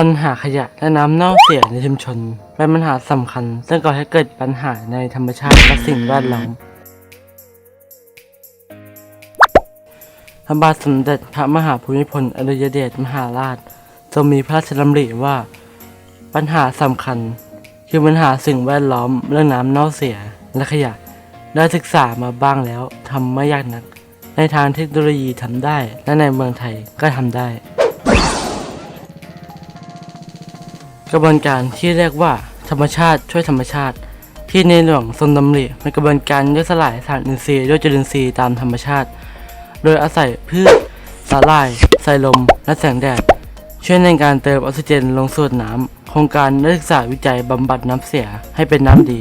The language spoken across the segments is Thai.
ปัญหาขยะและน้ำเน่าเสียในชุมชน เป็นปัญหาสำคัญ ซึ่งก่อให้เกิดปัญหาในธรรมชาติและสิ่งแวดล้อมพระบาทสมเด็จพระมหาภูมิพลอดุลยเดชมหาราชทรงมีพระราชดำริว่า ปัญหาสำคัญ คือปัญหาสิ่งแวดล้อมเรื่องน้ำเน่าเสียและขยะ ได้ศึกษามาบ้างแล้วทำไม่ยากนัก ในทางเทคโนโลยีทำได้ และในเมืองไทยก็ทำได้ ระบวนการที่เรียกว่าธรรมชาติช่วยธรรมชาติ ที่ในหลวงทรงดำริเป็นกระบวนการย่อยสลายสารอินทรีย์ด้วยจุลินทรีย์ตามธรรมชาติ โดยอาศัยพืชสาหร่ายสายลม และแสงแดด ช่วยในการเติมออกซิเจนลงสู่น้ำโครงการดศึกษาวิจัยบำบัดน้ำเสียให้เป็นน้ำดี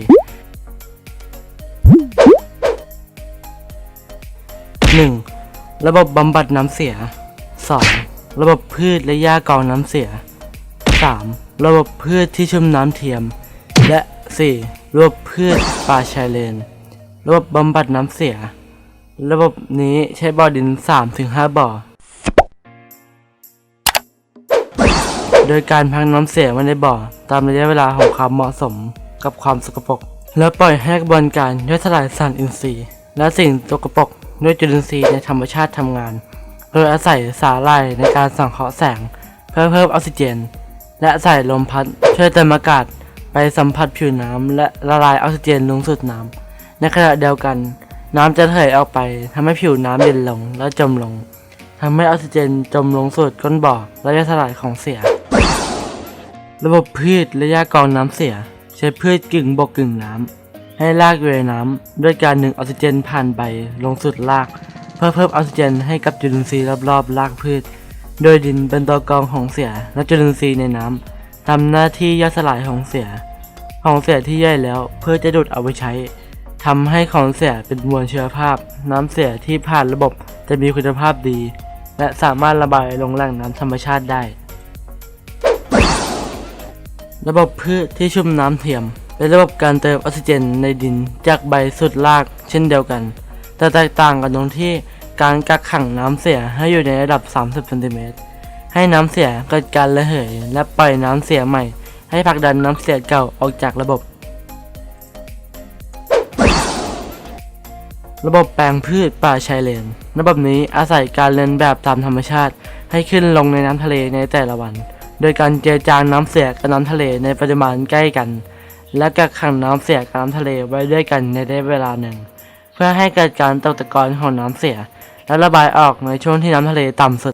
1. ระบบบำบัดน้ำเสีย 2. ระบบพืชและหญ้ากรองน้ำเสีย 3. ระบบพืชที่ชุ่มน้ำเทียม และ 4. ระบบพืชป่าชายเลน ระบบบำบัดน้ำเสีย ระบบนี้ใช้บ่อดิน 3-5 บ่อ โดยการพักน้ำเสียไว้ในบ่อ ตามระยะเวลาของความเหมาะสมกับความสกปรก แล้วปล่อยให้กระบวนการย่อยสลายสารอินทรีย์ และสิ่งสกปรกด้วยจุลินทรีย์ในธรรมชาติทำงาน โดยอาศัยสาหร่ายในการสังเคราะห์แสง เพื่อเพิ่มออกซิเจน และใส่ลมพัดช่วยเติมอากาศไปสัมผัสผิวน้ำและละลายออกซิเจนลงสู่น้ำในขณะเดียวกัน น้ำจะระเหยออกไปทำให้ผิวน้ำเย็นลงและจมลงทำให้ออกซิเจนจมลงสู่ก้นบ่อและย่อยสลายของเสีย ระบบพืชและหญ้ากรองน้ำเสีย ใช้พืชกึ่งบกกึ่งน้ำให้รากอยู่ในน้ำด้วยการดึงออกซิเจนผ่านใบลงสู่ราก เพื่อเพิ่มออกซิเจนให้กับจุลินทรีย์รอบๆรากพืช โดยดินเป็นตัวกรองของเสียและจุลินทรีย์ในน้ำทำหน้าที่ย่อยสลายของเสีย ของเสียที่ย่อยแล้วเพื่อจะดูดเอาไปใช้ทำให้ของเสียเป็นมวลเชื้อภาพ น้ำเสียที่ผ่านระบบจะมีคุณภาพดี และสามารถระบายลงแหล่งน้ำธรรมชาติได้ ระบบพืชที่ชุ่มน้ำเทียม เป็นระบบการเติมออกซิเจนในดินจากใบสุดรากเช่นเดียวกัน แต่แตกต่างกันตรงที่ การกักขังน้ำเสียให้อยู่ในระดับ 30เซนติเมตรให้น้ำเสียเกิดการระเหย และปล่อยน้ำเสียใหม่ ให้ผลักดันน้ำเสียเก่าออกจากระบบ ระบบแปลงพืชป่าชายเลน ระบบนี้อาศัยการเลียนแบบตามธรรมชาติ ให้ขึ้นลงในน้ำทะเลในแต่ละวัน โดยการเจจางน้ำเสียกับน้ำทะเลในปริมาณใกล้กัน และกักขังน้ำเสียกับน้ำทะเลไว้ด้วยกันในระยะเวลาหนึ่ง เพื่อให้เกิดการตกตะกอนของน้ำเสีย และระบายออกในช่วงที่น้ำทะเลต่ำสุด